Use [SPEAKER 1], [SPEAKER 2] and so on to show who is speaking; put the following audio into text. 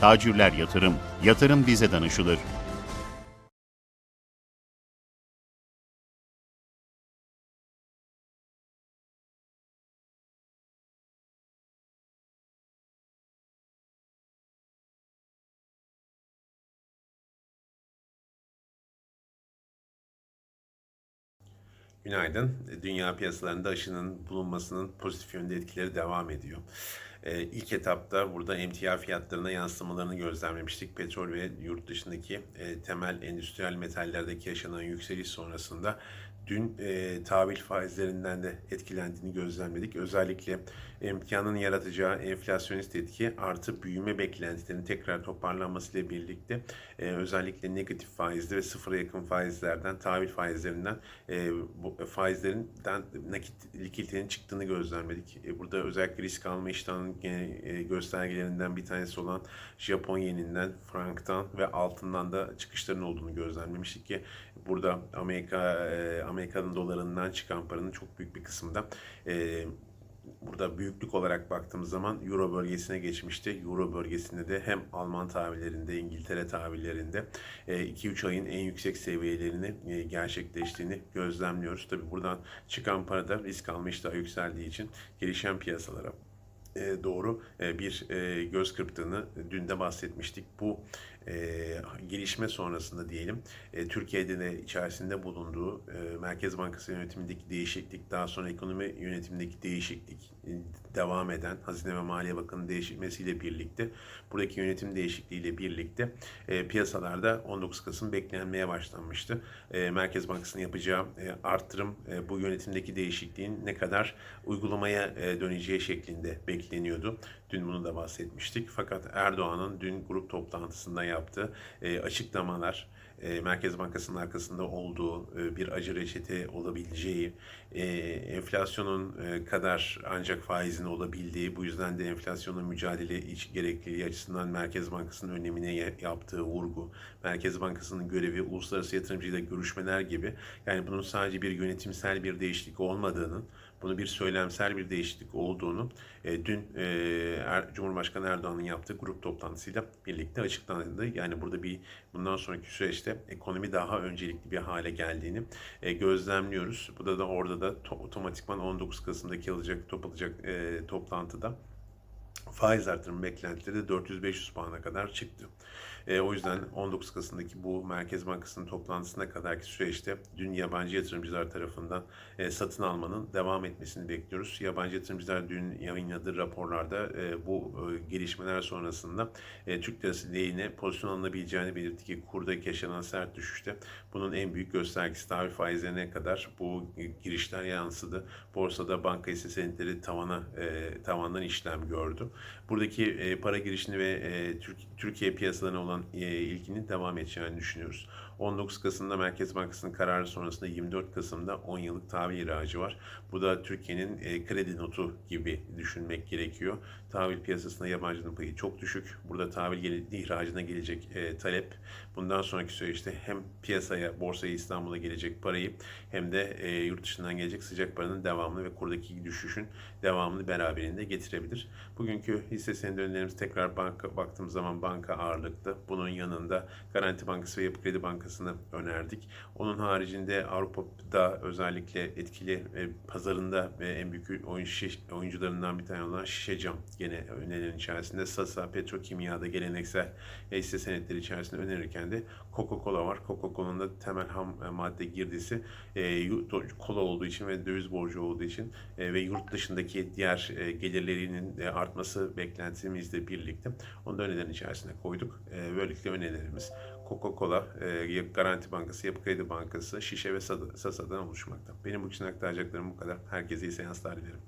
[SPEAKER 1] Tacirler Yatırım, yatırım bize danışılır.
[SPEAKER 2] Günaydın. Dünya piyasalarında aşının bulunmasının pozitif yönde etkileri devam ediyor. Ee, ilk etapta burada emtia fiyatlarına yansımalarını gözlemlemiştik. Petrol ve yurt dışındaki e, temel endüstriyel metallerdeki yaşanan yükseliş sonrasında dün e, tahvil faizlerinden de etkilendiğini gözlemledik. Özellikle emtianın yaratacağı enflasyonist etki artı büyüme beklentilerinin tekrar toparlanmasıyla birlikte e, özellikle negatif faizli ve sıfıra yakın faizlerden, tahvil faizlerinden e, bu faizlerinden nakit likiditenin çıktığını gözlemledik. E, burada özellikle risk alma iştahının gene, e, göstergelerinden bir tanesi olan Japon yeninden, franktan ve altından da çıkışların olduğunu gözlemlemiştik ki burada Amerika e, Amerika'nın dolarından çıkan paranın çok büyük bir kısmında e, burada büyüklük olarak baktığımız zaman Euro bölgesine geçmişti. Euro bölgesinde de hem Alman tahvillerinde, İngiltere tahvillerinde 2-3 ayın en yüksek seviyelerini gerçekleştiğini gözlemliyoruz. Tabi buradan çıkan para da risk alma iştahı yükseldiği için gelişen piyasalara doğru e, bir göz kırptığını dün de bahsetmiştik. Bu gelişme sonrasında diyelim Türkiye'de de içerisinde bulunduğu Merkez Bankası yönetimindeki değişiklik, daha sonra ekonomi yönetimindeki değişiklik devam eden Hazine ve Maliye Bakanı değişmesiyle birlikte buradaki yönetim değişikliğiyle birlikte piyasalarda 19 Kasım beklenmeye başlanmıştı. Merkez Bankası'nın yapacağı arttırım bu yönetimdeki değişikliğin ne kadar uygulamaya döneceği şeklinde bekleniyordu. Dün bunu da bahsetmiştik. Fakat Erdoğan'ın dün grup toplantısında yaptığı e, açıklamalar, Merkez Bankası'nın arkasında olduğu e, bir acı reçete olabileceği, e, enflasyonun e, kadar ancak faizin olabildiği, bu yüzden de enflasyonla mücadele iç gerekliliği açısından Merkez Bankası'nın önemine yaptığı vurgu, Merkez Bankası'nın görevi uluslararası yatırımcıyla görüşmeler gibi, yani bunun sadece bir yönetimsel bir değişiklik olmadığının, bunu bir söylemsel bir değişiklik olduğunu e, dün e, er, Cumhurbaşkanı Erdoğan'ın yaptığı grup toplantısıyla birlikte açıklandı. Yani burada bir bundan sonraki süreçte ekonomi daha öncelikli bir hale geldiğini e, gözlemliyoruz. Burada da orada da to, otomatikman 19 Kasım'daki alacak toplanacak e, toplantıda faiz artırım beklentileri de 400-500 puana kadar çıktı. E, o yüzden 19 Kasım'daki bu Merkez Bankası'nın toplantısına kadarki süreçte dün yabancı yatırımcılar tarafından e, satın almanın devam etmesini bekliyoruz. Yabancı yatırımcılar dün yayınladığı raporlarda e, bu e, gelişmeler sonrasında e, Türk lirası lehine pozisyon alınabileceğini belirtti ki kurdaki yaşanan sert düşüşte bunun en büyük göstergesi tahvil faizlerine kadar bu girişler yansıdı. Borsada banka hisse senetleri tavana e, tavandan işlem gördü. Buradaki e, para girişini ve e, Türk, Türkiye piyasalarına olan e, ilginin devam edeceğini düşünüyoruz. 19 Kasım'da Merkez Bankası'nın kararı sonrasında 24 Kasım'da 10 yıllık tahvil ihracı var. Bu da Türkiye'nin e, kredi notu gibi düşünmek gerekiyor. Tahvil piyasasında yabancının payı çok düşük. Burada tahvil gel- ihracına gelecek e, talep bundan sonraki süreçte hem piyasaya, borsaya İstanbul'a gelecek parayı hem de e, yurt dışından gelecek sıcak paranın devamını ve kurdaki düşüşün devamını beraberinde getirebilir. Bugünkü hisse senedi önerilerimiz tekrar banka baktığımız zaman banka ağırlıklı. Bunun yanında Garanti Bankası ve Yapı Kredi Bankası'nı önerdik. Onun haricinde Avrupa'da özellikle etkili e, pazarında e, en büyük oyun şiş, oyuncularından bir tane olan Şişecam gene önerilerin içerisinde Sasa, Petrokimya'da geleneksel hisse senetleri içerisinde önerirken de Coca-Cola var. Coca-Cola'nın da temel ham e, madde girdisi e, kola olduğu için ve döviz borcu olduğu için e, ve yurt dışındaki diğer e, gelirlerinin e, artması beklentimizle birlikte onu da önerilerin içerisine koyduk. E, böylelikle önerilerimiz Coca-Cola, e, Garanti Bankası, Yapı Kredi Bankası, Şişe ve Sasa'dan oluşmakta. Benim bu için aktaracaklarım bu kadar. Herkese iyi seanslar dilerim.